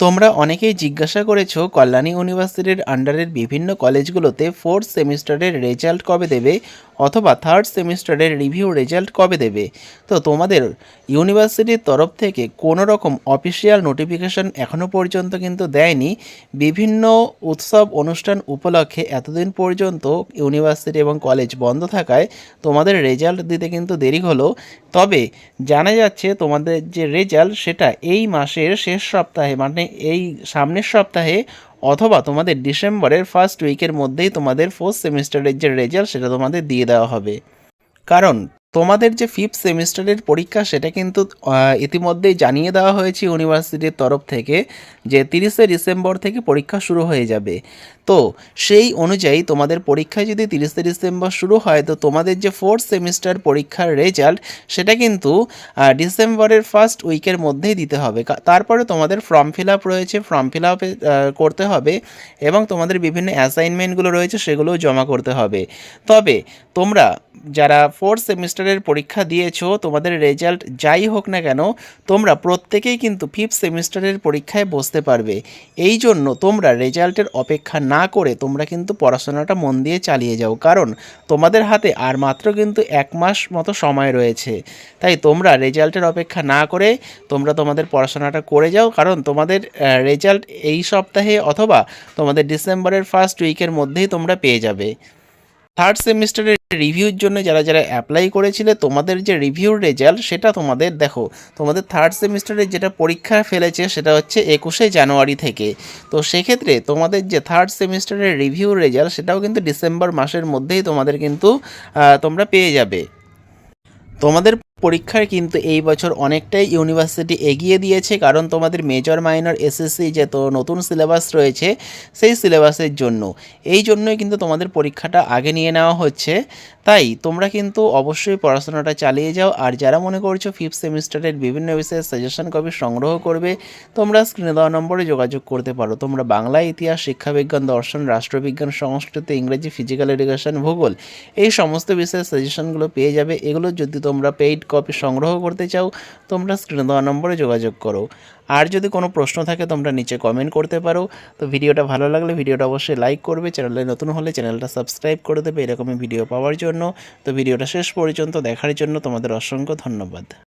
তোমরা অনেকেই জিজ্ঞাসা করেছ কল্যাণী ইউনিভার্সিটির আন্ডারের বিভিন্ন কলেজগুলোতে ফোর্থ সেমিস্টারের রেজাল্ট কবে দেবে? অথবা থার্ড সেমিস্টারের রিভিউ রেজাল্ট কবে দেবে? তো তোমাদের ইউনিভার্সিটির তরফ থেকে কোনো রকম অফিসিয়াল নোটিফিকেশন এখনও পর্যন্ত কিন্তু দেয়নি। বিভিন্ন উৎসব, অনুষ্ঠান উপলক্ষে এতদিন পর্যন্ত ইউনিভার্সিটি এবং কলেজ বন্ধ থাকায় তোমাদের রেজাল্ট দিতে কিন্তু দেরি হলো। তবে জানা যাচ্ছে তোমাদের যে রেজাল্ট সেটা এই মাসের শেষ সপ্তাহে মানে এই সামনের সপ্তাহে অথবা তোমাদের ডিসেম্বরের ফার্স্ট উইকের মধ্যেই তোমাদের ফোর্থ সেমিস্টারের যে রেজাল্ট সেটা তোমাদের দিয়ে দেওয়া হবে। কারণ তোমাদের যে ফিফথ সেমিস্টারের পরীক্ষা সেটা কিন্তু ইতিমধ্যেই জানিয়ে দেওয়া হয়েছে ইউনিভার্সিটির তরফ থেকে যে তিরিশে ডিসেম্বর থেকে পরীক্ষা শুরু হয়ে যাবে। তো সেই অনুযায়ী তোমাদের পরীক্ষা যদি তিরিশে ডিসেম্বর শুরু হয়, তো তোমাদের যে ফোর্থ সেমিস্টার পরীক্ষার রেজাল্ট সেটা কিন্তু ডিসেম্বরের ফার্স্ট উইকের মধ্যেই দিতে হবে। তারপরে তোমাদের ফর্ম ফিল আপ রয়েছে ফর্ম ফিল আপে করতে হবে এবং তোমাদের বিভিন্ন অ্যাসাইনমেন্টগুলো রয়েছে সেগুলোও জমা করতে হবে। তবে তোমরা যারা ফোর্থ সেমিস্টারের পরীক্ষা দিয়েছ, তোমাদের রেজাল্ট যাই হোক না কেন, তোমরা প্রত্যেকেই কিন্তু ফিফথ সেমিস্টারের পরীক্ষায় বসতে পারবে। এই জন্য তোমরা রেজাল্টের অপেক্ষা না করে তোমরা কিন্তু পড়াশোনাটা মন দিয়ে চালিয়ে যাও। কারণ তোমাদের হাতে আর মাত্র কিন্তু এক মাস মতো সময় রয়েছে। তাই তোমরা রেজাল্টের অপেক্ষা না করে তোমরা তোমাদের পড়াশোনাটা করে যাও। কারণ তোমাদের রেজাল্ট এই সপ্তাহে অথবা তোমাদের ডিসেম্বরের ফার্স্ট উইকের মধ্যেই তোমরা পেয়ে যাবে। থার্ড সেমিস্টারের রিভিউর জন্য যারা যারা অ্যাপ্লাই করেছিলে, তোমাদের যে রিভিউর রেজাল্ট সেটা তোমাদের দেখো, তোমাদের থার্ড সেমিস্টারের যেটা পরীক্ষা ফেলেছে সেটা হচ্ছে একুশে জানুয়ারি থেকে। তো সেক্ষেত্রে তোমাদের যে থার্ড সেমিস্টারের রিভিউর রেজাল্ট সেটাও কিন্তু ডিসেম্বর মাসের মধ্যেই তোমাদের কিন্তু তোমরা পেয়ে যাবে। তোমাদের পরীক্ষার কিন্তু এই বছর অনেকটাই ইউনিভার্সিটি এগিয়ে দিয়েছে, কারণ তোমাদের মেজর মাইনর এসএসসি যে তো নতুন সিলেবাস রয়েছে, সেই সিলেবাসের জন্য। এই জন্যই কিন্তু তোমাদের পরীক্ষাটা আগে নিয়ে নেওয়া হচ্ছে। তাই তোমরা কিন্তু অবশ্যই পড়াশোনাটা চালিয়ে যাও, আর যারা মনে করছ ফিফথ সেমিস্টারের বিভিন্ন বিষয়ে সাজেশন কপি সংগ্রহ করবে, তোমরা স্ক্রিনে দেওয়া নম্বরে যোগাযোগ করতে পারো। তোমরা বাংলা, ইতিহাস, শিক্ষাবিজ্ঞান, দর্শন, রাষ্ট্রবিজ্ঞান, সংস্কৃত, ইংরেজি ফিজিক্যাল এডুকেশন ভূগোল, এই সমস্ত বিষয়ের সাজেশনগুলো পেয়ে যাবে। এগুলো যদি তোমরা পেইড কপি সংগ্রহ করতে চাও, তোমরা স্ক্রিনে দেওয়া নম্বরে যোগাযোগ করো। আর যদি কোনো প্রশ্ন থাকে, তোমরা নিচে কমেন্ট করতে পারো। তো ভিডিওটা ভালো লাগলে ভিডিওটা অবশ্যই লাইক করবে। চ্যানেলে নতুন হলে চ্যানেলটা সাবস্ক্রাইব করে দেবে। এরকমই ভিডিও পাওয়ার জন্য। তো ভিডিওটা শেষ পর্যন্ত দেখার জন্য তোমাদের অসংখ্য ধন্যবাদ।